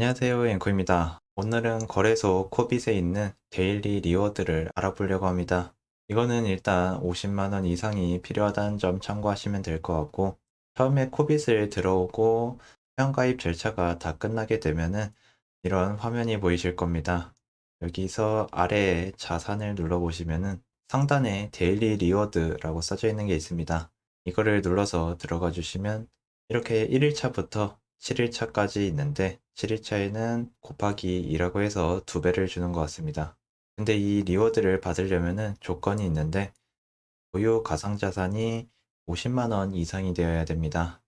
안녕하세요, 앵커입니다. 오늘은 거래소 코빗에 있는 데일리 리워드를 알아보려고 합니다. 이거는 일단 50만원 이상이 필요하다는 점 참고하시면 될 것 같고, 처음에 코빗을 들어오고 회원가입 절차가 다 끝나게 되면은 이런 화면이 보이실 겁니다. 여기서 아래에 자산을 눌러보시면은 상단에 데일리 리워드라고 써져 있는 게 있습니다. 이거를 눌러서 들어가 주시면 이렇게 1일차부터 7일차까지 있는데 7일차에는 곱하기 2라고 해서 두 배를 주는 것 같습니다. 근데 이 리워드를 받으려면은 조건이 있는데 보유 가상자산이 50만 원 이상이 되어야 됩니다.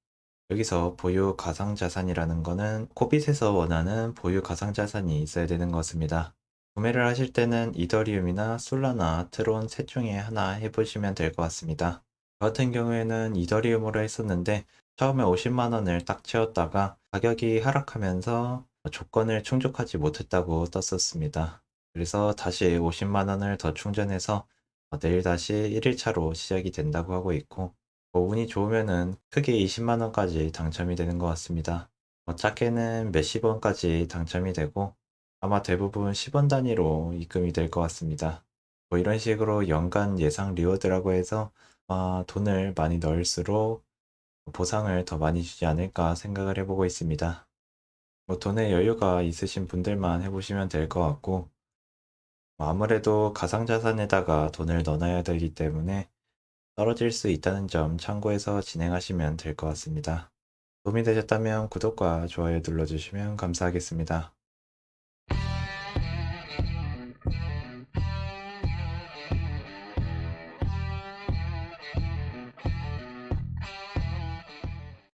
여기서 보유 가상자산이라는 거는 코빗에서 원하는 보유 가상자산이 있어야 되는 것입니다. 구매를 하실 때는 이더리움이나 솔라나 트론 셋 중에 하나 해보시면 될 것 같습니다. 저 같은 경우에는 이더리움으로 했었는데 처음에 50만 원을 딱 채웠다가 가격이 하락하면서 조건을 충족하지 못했다고 떴었습니다. 그래서 다시 50만 원을 더 충전해서 내일 다시 1일차로 시작이 된다고 하고 있고 뭐 운이 좋으면은 크게 20만 원까지 당첨이 되는 것 같습니다. 뭐 작게는 몇십 원까지 당첨이 되고 아마 대부분 10원 단위로 입금이 될 것 같습니다. 뭐 이런 식으로 연간 예상 리워드라고 해서 아마 돈을 많이 넣을수록 보상을 더 많이 주지 않을까 생각을 해보고 있습니다. 뭐 돈에 여유가 있으신 분들만 해보시면 될 것 같고 뭐 아무래도 가상자산에다가 돈을 넣어놔야 되기 때문에 떨어질 수 있다는 점 참고해서 진행하시면 될 것 같습니다. 도움이 되셨다면 구독과 좋아요 눌러주시면 감사하겠습니다.